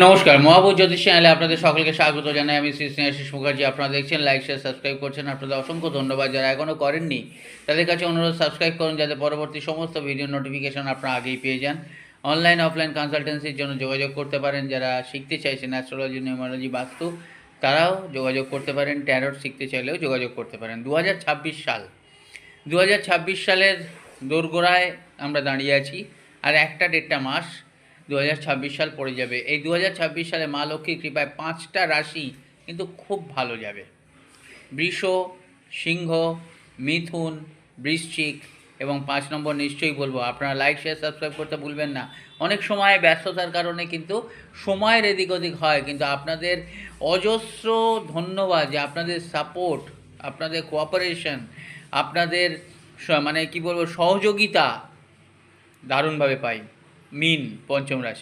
নমস্কার মহাবুর জ্যোতিষ চ্যানেলে আপনাদের সকলকে স্বাগত জানাই। আমি শ্রী স্নেহাশিস মুখার্জি, আপনারা দেখছেন লাইক শেয়ার সাবস্ক্রাইব করছেন। আপনাদের অসংখ্য ধন্যবাদ যারা এখনও করেননি। তাদের কাছে অনুরোধ সাবস্ক্রাইব করুন যাতে পরবর্তী সমস্ত ভিডিও নোটিফিকেশন আপনারা আগেই পেয়ে যান। অনলাইন অফলাইন কনসালটেন্সির জন্য যোগাযোগ করতে পারেন। যারা শিখতে চাইছেন অ্যাস্ট্রোলজি নিউমারোলজি বাস্তু, তারাও যোগাযোগ করতে পারেন। ট্যারট শিখতে চাইলেও যোগাযোগ করতে পারেন। দু হাজার ছাব্বিশ সাল। দু হাজার ছাব্বিশ সালের দোরগোড়ায় আমরা দাঁড়িয়ে আছি। আর একটা দেড়টা মাস দু হাজার ছাব্বিশ সাল পড়ে যাবে। এই দু হাজার ছাব্বিশ সালে মা লক্ষ্মীর কৃপায় পাঁচটা রাশি কিন্তু খুব ভালো যাবে। বৃষ, সিংহ, মিথুন, বৃশ্চিক এবং পাঁচ নম্বর নিশ্চয়ই বলব, আপনারা লাইক শেয়ার সাবস্ক্রাইব করতে ভুলবেন না। অনেক সময় ব্যস্ততার কারণে কিন্তু সময়ের এদিক ওদিক হয়, কিন্তু আপনাদের অজস্র ধন্যবাদ যে আপনাদের সাপোর্ট আপনাদের কোঅপারেশন আপনাদের মানে কি বলব, সহযোগিতা দারুণভাবে পাই। মিন পঞ্চম রাশি।